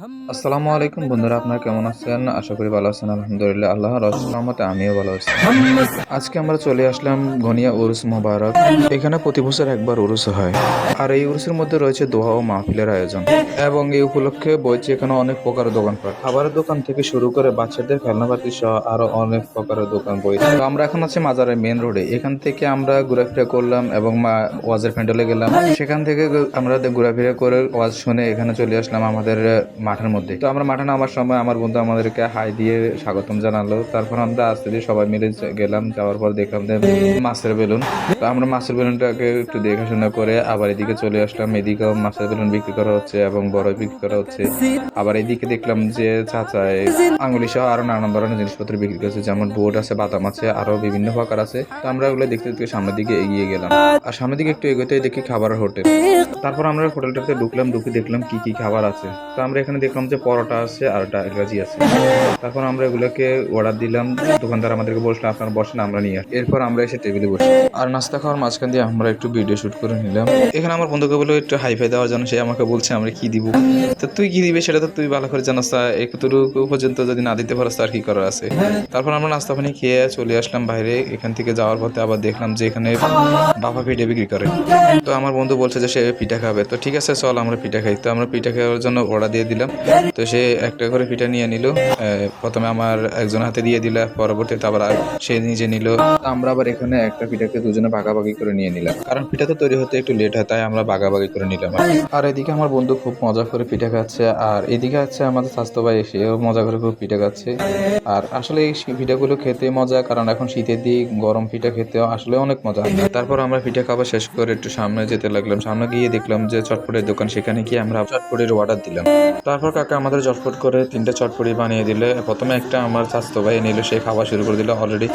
আসসালামু আলাইকুম বন্ধুরা, আপনারা কেমন আছেন? আশা করি ভালো আছেন, আলহামদুলিল্লাহ। আল্লাহ রহমতে আমিও ভালো আছি। আজকে আমরা চলে আসলাম ঘনিয়া উরুস মোবারক। এখানে প্রতি বছর একবার উরুস হয়। আর এই উরুসের মধ্যে রয়েছে দোয়া ও মাহফিলের আয়োজন। এবং এই উপলক্ষে বইছে এখানে অনেক প্রকারের দোকানপাট। খাবারের দোকান থেকে শুরু করে বাচ্চাদের খেলনাপাতি সহ আরও অনেক প্রকারের দোকান বই। তো আমরা এখন আছি মাজারের মেন রোডে। এখান থেকে আমরা ঘোরাফেরা করলাম এবং মা ওয়াজের প্যান্ডেলে গেলাম। সেখান থেকে আমরা ঘোরাফেরা করে ওয়াজ শুনে এখানে চলে আসলাম আমাদের মাঠের মধ্যে। তো আমরা মাঠে নামার সময় আমার বন্ধু আমাদেরকে হাই দিয়ে স্বাগতম জানালো। তারপর আমরা আস্তে দিয়ে সবাই মিলে গেলাম, যাওয়ার পর দেখলাম যে মাছের বেলুন। তো আমরা মাছের বেলুনটাকে একটু দেখাশোনা করে আবার এদিকে চলে আসলাম। এদিকেও মাছের বেলুন বিক্রি করা হচ্ছে এবং বড় বিক্রি করা হচ্ছে। আবার এদিকে দেখলাম যে চাচায় আঙ্গুলি সহ আরও নানান ধরনের জিনিসপত্র বিক্রি করছে। যেমন বোট আছে, বাদাম আছে, আরও বিভিন্ন প্রকার আছে। তো আমরা ওগুলো দেখতে দেখতে সামনের দিকে এগিয়ে গেলাম। আর সামনের দিকে একটু এগোতে দেখি খাবার হোটেল। তারপর আমরা হোটেলটাতে ঢুকলাম, ঢুকে দেখলাম কি কি খাবার আছে। তো আমরা এখানে দেখলাম যে পরোটা আছে আর ডাল ভাজি আছে। তারপর আমরা এগুলোকে অর্ডার দিলাম। দোকানদার আমাদেরকে বসল আপনারা বসেন, আমরা নিয়ে এরপর আমরা এসে টেবিলে বসি। আর নাস্তা খাওয়ার মাঝখান দিয়ে আমরা একটু ভিডিও শুট করে নিলাম। এখানে আমার বন্ধুকে বলে একটু হাইফাই দেওয়ার জন্য সে আমাকে বলছে, আমরা কি দিব? তো তুই কি দিবে সেটা তো তুই ভালো করে জানাস, তা একটুকু পর্যন্ত যদি না দিতে পারস তার কি করার আছে? তারপর আমরা নাস্তা পানি খেয়ে চলে আসলাম বাইরে। এখান থেকে যাওয়ার পথে আবার দেখলাম যে এখানে বাবা পিঠে বিক্রি করে। তো আমার বন্ধু বলছে যে সে পিঠা খাবে। তো ঠিক আছে, চল আমরা পিঠা খাই। তো আমরা পিঠা খাওয়ার জন্য অর্ডার দিয়ে দিলাম। তো সে একটা করে পিঠা নিয়ে নিল প্রথমে আমার একজন হাতে দিয়ে দিল, পরবর্তীতে আবার সে নিজে নিল। আমরা আবার এখানে একটা পিঠাকে দুজনে ভাগাভাগি করে নিয়ে নিলাম। কারণ পিঠা তো তৈরি হতে একটু লেট হয়, তাই আমরা ভাগাভাগি করে নিলাম। আর এদিকে আমার বন্ধু খুব মজা করে পিঠা খাচ্ছে, আর এদিকে আছে আমাদের স্বাস্থ্য ভাই, সেও মজা করে খুব পিঠা খাচ্ছে। আর আসলে এই পিঠাগুলো খেতে মজা, কারণ এখন শীতের দিক, গরম পিঠা খেতে আসলে অনেক মজা তারপর আমরা পিঠা খাওয়া শেষ করে একটু সামনে যেতে লাগলাম। সামনে গিয়ে দেখলাম যে চটপটের দোকান, সেখানে গিয়ে আমরা চটপটির অর্ডার দিলাম। তারপর কাকা আমাদের চটপট করে তিনটা চটপটি বানিয়ে দিলে। প্রথমে একটা আমার স্বাস্থ্য ভাই নিল সে খাওয়া শুরু করে দিল অলরেডি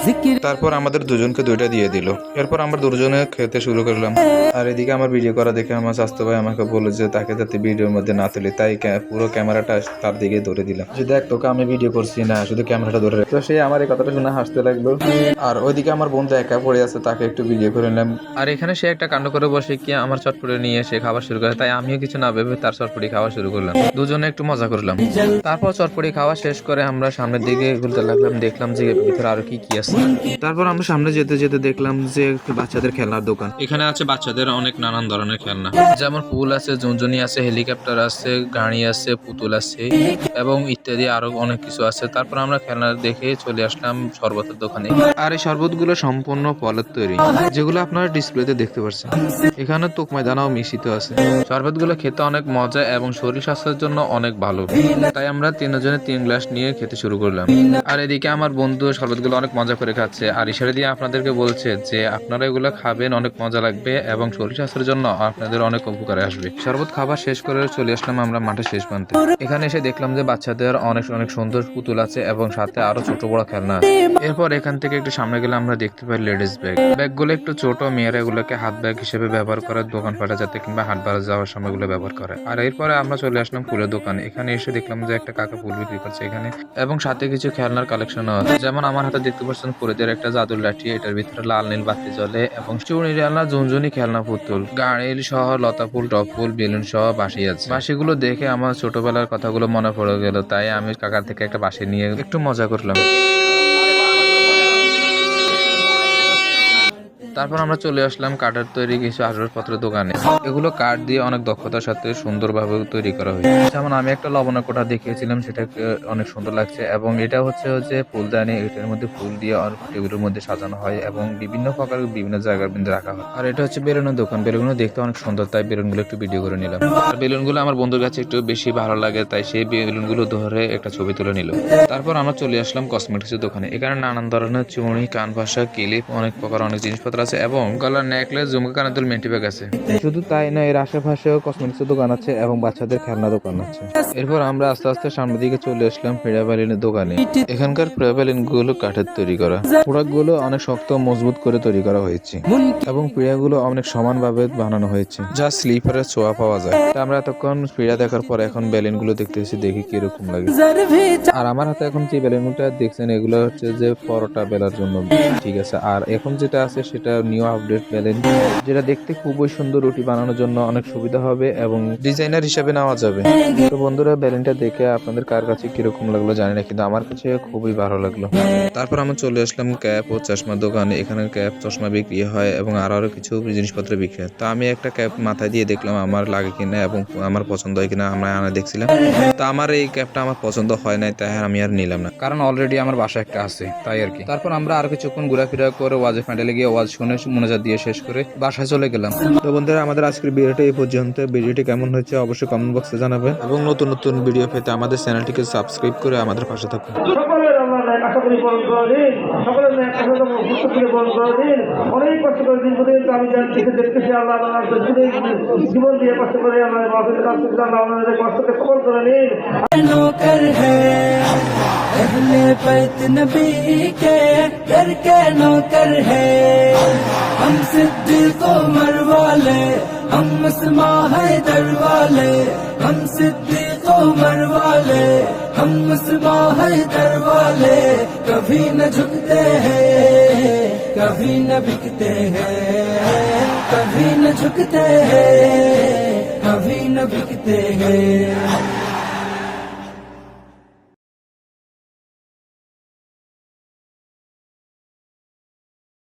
তারপর আমাদের দুজনকে দুইটা দিয়ে দিল। এরপর আমরা দুজনে খেতে শুরু করলাম। আর এদিকে আমার ভিডিও করা দেখে আমার স্বাস্থ্য ভাই আমাকে বলল যে তাকে যাতে ভিডিওর মধ্যে না তুলি। তাই পুরো ক্যামেরাটা তার দিকে ধরে দিলাম। যে দেখ তোকে আমি ভিডিও করছি না শুধু ক্যামেরাটা ধরে রাখ। তো সে আমার এই কথাটা শুনে হাসতে লাগল। আর ওইদিকে আমার বন্ধু একা পড়ে আছে তাকে একটু ভিডিও করে নিলাম। আর এখানে সে একটা কাণ্ড করে বসে কি আমার চটপটি নিয়ে সে খাবার শুরু করে তাই আমিও কিছু না ভেবে তার চটপটি খাওয়া শুরু করলাম। দুজনে একটু মজা করলাম। তারপর চটপটি খাওয়া শেষ করে আমরা সামনের দিকে ঘুরতে লাগলাম, দেখলাম যে ভিতরে আরও কি কি আছে। তারপর আমরা সামনে যেতে যেতে দেখলাম যে বাচ্চাদের খেলনার দোকান। এখানে আছে বাচ্চাদের অনেক নানান ধরনের খেলনা। যেমন ফুল আছে জুনজুনি আছে, হেলিকপ্টার আছে, গাড়ি আছে, পুতুল আছে, এবং ইত্যাদি আরও অনেক কিছু আছে। তারপর আমরা খেলনা দেখে চলে আসলাম শরবতের দোকানে। আর এই শরবতগুলো সম্পূর্ণ ফলের তৈরি, যেগুলো আপনারা ডিসপ্লেতে দেখতে পাচ্ছেন। এখানে তোকমাই দানাও মিশ্রিত আছে। শরবতগুলো খেতে অনেক মজা এবং শরীর স্বাস্থ্যের জন্য অনেক ভালো। তাই আমরা তিনজনে তিন গ্লাস নিয়ে খেতে শুরু করলাম। আর এদিকে আমার বন্ধু শরবতগুলো অনেক মজা করে খাচ্ছে। আর ইশারা দিয়ে আপনাদেরকে বলছে যে, আপনারা এগুলো খাবেন, অনেক মজা লাগবে এবং শরীর স্বাস্থ্যের জন্য আপনাদের অনেক উপকারে আসবে। শরবত খাবার শেষ করে চলে আসলাম আমরা মাঠে শেষ প্রান্তে। এখানে এসে দেখলাম যে, বাচ্চাদের অনেক অনেক সুন্দর পুতুল আছে এবং সাথে আরও ছোট বড় খেলনা এরপর এখান থেকে একটু সামনে গেলে আমরা দেখতে পাই লেডিস ব্যাগ। ব্যাগগুলো একটু ছোট, মেয়েরা এগুলোকে হাত ব্যাগ হিসেবে ব্যবহার করে, দোকান পাটে যাতে কিংবা হাট বাজার যাওয়ার সময় এগুলো ব্যবহার করে। আর এরপরে আমরা চলে আসলাম ফুলের দোকানে। এখানে এসে দেখলাম যে একটা কাকা ফুল বিক্রি করছে এখানে। এবং সাথে কিছু খেলনার কালেকশনও আছে। যেমন আমার হাতে দেখতে পাচ্ছেন ফুলেদের একটা জাদুর লাঠি। এটার ভিতরে লাল নীল বাতি জ্বলে এবং চুনি ডালনা ঝুনঝুনি খেলনা, পুতুল। গাড়িল সহ লতা ফুল, টপ ফুল, বেলুন সহ বাসি আছে। বাসিগুলো দেখে আমার ছোটবেলার কথাগুলো মনে পড়ে গেল। তাই আমি কাকার থেকে একটা বাসি নিয়ে একটু মজা করলাম। তারপর আমরা চলে আসলাম কাঠের তৈরি কিছু আসবাবপত্রের দোকানে। এগুলো কাঠ দিয়ে অনেক দক্ষতার সাথে সুন্দরভাবে তৈরি করা হয়েছে। যেমন আমি একটা লবণের কোঠা দেখিয়েছিলাম, সেটা অনেক সুন্দর লাগছে এবং এটা হচ্ছে যে ফুলদানি, এটার মধ্যে ফুল দিয়ে টেবিলের মধ্যে সাজানো হয় এবং বিভিন্ন প্রকার বিভিন্ন জায়গার মধ্যে রাখা হয়। আর এটা হচ্ছে বেলুনের দোকান। বেলুনগুলো দেখতে অনেক সুন্দর, তাই বেলুনগুলো একটু ভিডিও করে নিলাম। আর বেলুনগুলো আমার বন্ধুর কাছে একটু বেশি ভালো লাগে, তাই সেই বেলুনগুলো ধরে একটা ছবি তুলে নিল। তারপর আমরা চলে আসলাম কসমেটিক্সের দোকানে। এখানে নানান ধরনের চুড়ি কান ভাষা ক্লিপ, অনেক প্রকার অনেক জিনিসপত্র আছে এবং গলার নেকলেস, ঝুমকা কানাতুল মেন্টি ব্যাগ আছে। শুধু তাই না এর আশেপাশেও কসমেটিক্সের দোকান আছে এবং বাচ্চাদের খেলনা দোকান আছে। এরপর আমরা আস্তে আস্তে সামনের দিকে চলে আসলাম ফিরাবালিনের দোকানে। এখানকার ফিরাবালিনগুলো কাঠের তৈরি করা। প্রোডাক্টগুলো অনেক শক্ত, মজবুত করে তৈরি করা হয়েছে। এবং পিড়াগুলো অনেক সমানভাবে বানানো হয়েছে। যা স্লিপারের ছোঁয়া পাওয়া যায়। আমরা এতক্ষণ পিড়া দেখার পর এখন বেলুনগুলো দেখতেছি দেখি কীরকম লাগে। আর আমার হাতে এখন যে বেলুনটা দেখছেন, এগুলো হচ্ছে যে পরোটা বেলার জন্য। ঠিক আছে, আর এখন যেটা আছে সেটা নিউ আপডেট পেলেন, যেটা দেখতে খুবই সুন্দর রুটি বানানোর জন্য অনেক সুবিধা হবে এবং ডিজাইনার হিসাবে নেওয়া যাবে। তো বন্ধুরা ব্যালেনটা দেখে আপনাদের কার কাছে কীরকম লাগল জানি না, কিন্তু আমার কাছে খুবই ভালো লাগল। তারপর আমরা চলে আসলাম ক্যাপ ও চশমার দোকানে, এখানে ক্যাপ, চশমা বিক্রি হয় এবং আরও আরও কিছু জিনিসপত্র বিক্রি হয়। তো আমি একটা ক্যাপ মাথায় দিয়ে দেখলাম আমার লাগে কিনা এবং আমার পছন্দ হয় কিনা, আমরা আনা দেখছিলাম। তো আমার এই ক্যাপটা আমার পছন্দ হয় নাই, তাই আমি আর নিলাম না। কারণ অলরেডি আমার বাসা একটা আছে, তাই আর কি। তারপর আমরা আর কিছুক্ষণ ঘোরাফেরা করে ওয়াজে প্যান্ডেলে গিয়ে ওয়াজ শুনে মনোজাত দিয়ে শেষ করে বাসায় চলে গেলাম। তো বন্ধুরা আমাদের আজকের ভিডিওটা এই পর্যন্ত। ভিডিওটি কেমন হয়েছে অবশ্যই কমেন্ট বক্সে জানাবেন। এবং নতুন নতুন ভিডিও পেতে আমাদের চ্যানেলটিকে সাবস্ক্রাইব করে আমাদের পাশে থাকুন। সকলের আল্লাহ ন্যাক আশা করি পূরণ করে দিন। সকলের ন্যাক করে পূরণ করে দিন। অনেক কষ্ট করে দিন পর্যন্ত আমি যাচ্ছি দেখতেছি আল্লাহ আল্লাহ জীবন দিয়ে কষ্ট করে আমাদের কষ্টকে সফল করে নিন। حضرت نبی کے گھر کے نوکر ہے۔ ہم صدیق و مر والے ہم مسما ہے در والے ہم صدیق و مر والے ہم مسما ہے در والے کبھی نہ جھکتے ہیں، کبھی نہ بکتے ہیں، کبھی نہ جھکتے ہیں، کبھی نہ بکتے ہیں۔